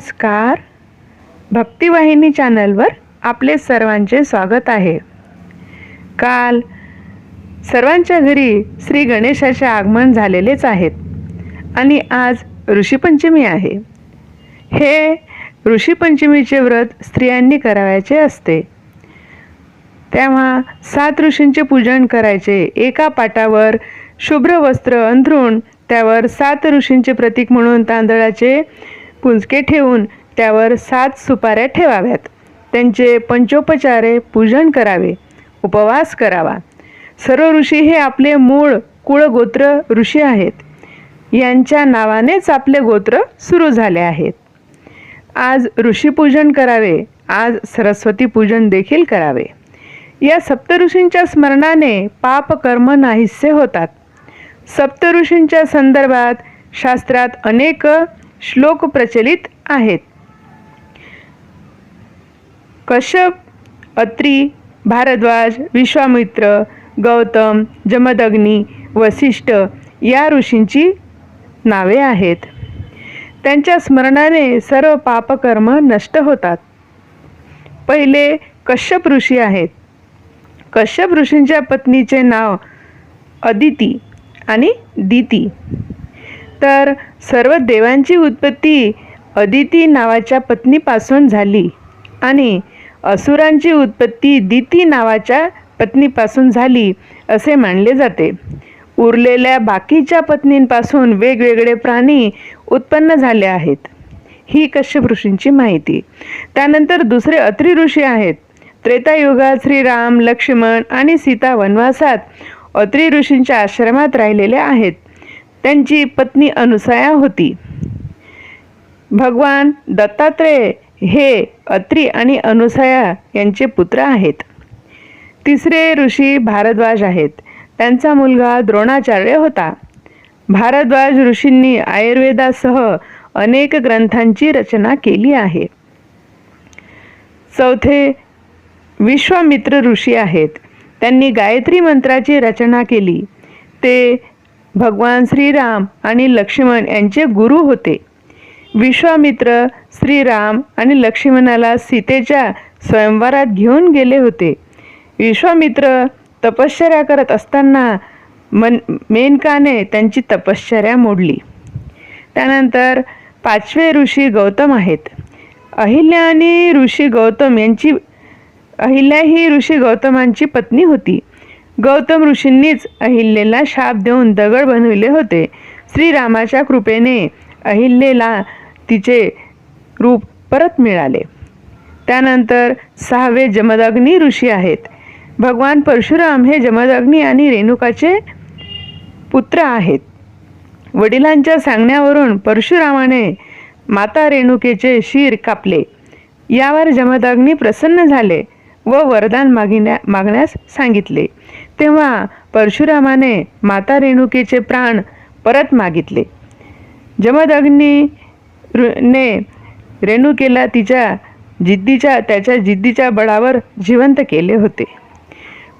नमस्कार. भक्तिवाहिनी चॅनलवर आपले सर्वांचे स्वागत आहे. काल सर्वांच्या घरी श्री गणेशाचे आगमन झालेलेच आहेत आणि आज ऋषीपंचमी आहे. हे ऋषीपंचमीचे व्रत स्त्रियांनी करावयाचे असते. तेव्हा सात ऋषींचे पूजन करायचे. एका पाटावर शुभ्र वस्त्र अंथरून त्यावर सात ऋषींचे प्रतीक म्हणून तांदळाचे पुंजके ठेवून त्यावर सात सुपाऱ्या ठेवाव्यात. त्यांचे पंचोपचारे पूजन करावे उपवास करावा. सर्व ऋषी हे आपले मूळ कुळगोत्र ऋषी आहेत. यांच्या नावानेच आपले गोत्र सुरू झाले आहेत. आज ऋषीपूजन करावे आज सरस्वती पूजन देखील करावे. या सप्तऋषींच्या स्मरणाने पाप कर्म नाहीसे होतात. सप्तऋषींच्या संदर्भात शास्त्रात अनेक श्लोक प्रचलित आहेत. कश्यप अत्री भारद्वाज विश्वामित्र गौतम जमदग्नी वसिष्ठ या ऋषींची नावे आहेत. त्यांच्या स्मरणाने सर्व पापकर्म नष्ट होतात. पहिले कश्यप ऋषी आहेत. कश्यप ऋषींच्या पत्नीचे नाव अदिती आणि दिती. तर सर्व देवांची उत्पत्ती अदिती नावाच्या पत्नीपासून झाली आणि असुरांची उत्पत्ती दिती नावाच्या पत्नीपासून झाली असे मानले जाते. उरलेल्या बाकीच्या पत्नींपासून वेगवेगळे प्राणी उत्पन्न झाले आहेत. ही कश्यप ऋषींची माहिती. त्यानंतर दुसरे अत्रि ऋषी आहेत. त्रेतायुगात श्रीराम लक्ष्मण आणि सीता वनवासात अत्रि ऋषींच्या आश्रमात राहिलेले आहेत. त्यांची पत्नी अनुसया होती. भगवान दत्तात्रेय हे अत्री आणि अनुसया यांचे पुत्र आहेत. तिसरे ऋषी भारद्वाज आहेत. त्यांचा मुलगा द्रोणाचार्य होता. भारद्वाज ऋषींनी आयुर्वेदासह अनेक ग्रंथांची रचना केली आहे. चौथे विश्वामित्र ऋषी आहेत. त्यांनी गायत्री मंत्राची रचना केली. ते भगवान श्रीराम आणि लक्ष्मण यांचे गुरु होते. विश्वामित्र श्रीराम आणि लक्ष्मणाला सीतेच्या स्वयंवरात घेऊन गेले होते. विश्वामित्र तपश्चर्या करत असताना मन मेनकाने त्यांची तपश्चर्या मोडली. त्यानंतर पाचवे ऋषी गौतम आहेत. अहिल्या आणि ऋषी गौतम यांची अहिल्या ही ऋषी गौतमांची पत्नी होती. गौतम ऋषींनीच अहिल्येला शाप देऊन दगड बनविले होते. श्रीरामाच्या कृपेने अहिल्येला तिचे रूप परत मिळाले. त्यानंतर सहावे जमदग्नी ऋषी आहेत. भगवान परशुराम हे जमदग्नी आणि रेणुकाचे पुत्र आहेत. वडिलांच्या सांगण्यावरून परशुरामाने माता रेणुकेचे शिर कापले. यावर जमदग्नी प्रसन्न झाले. व वरदान मागिन्या मागण्यास सांगितले. तेव्हा परशुरामाने माता रेणुकेचे प्राण परत मागितले. जमदग्नी ने रेणुकेला तिच्या जिद्दीच्या त्याच्या जिद्दीच्या बळावर जिवंत केले होते.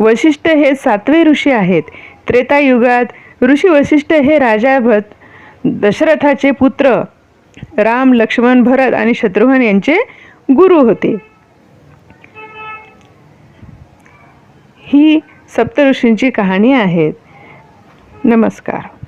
वशिष्ठ हे सातवे ऋषी आहेत. त्रेतायुगात ऋषी वशिष्ठ हे राजाभत दशरथाचे पुत्र राम लक्ष्मण भरत आणि शत्रुघ्न यांचे गुरु होते. ही सप्तऋषींची कहाणी आहे. नमस्कार.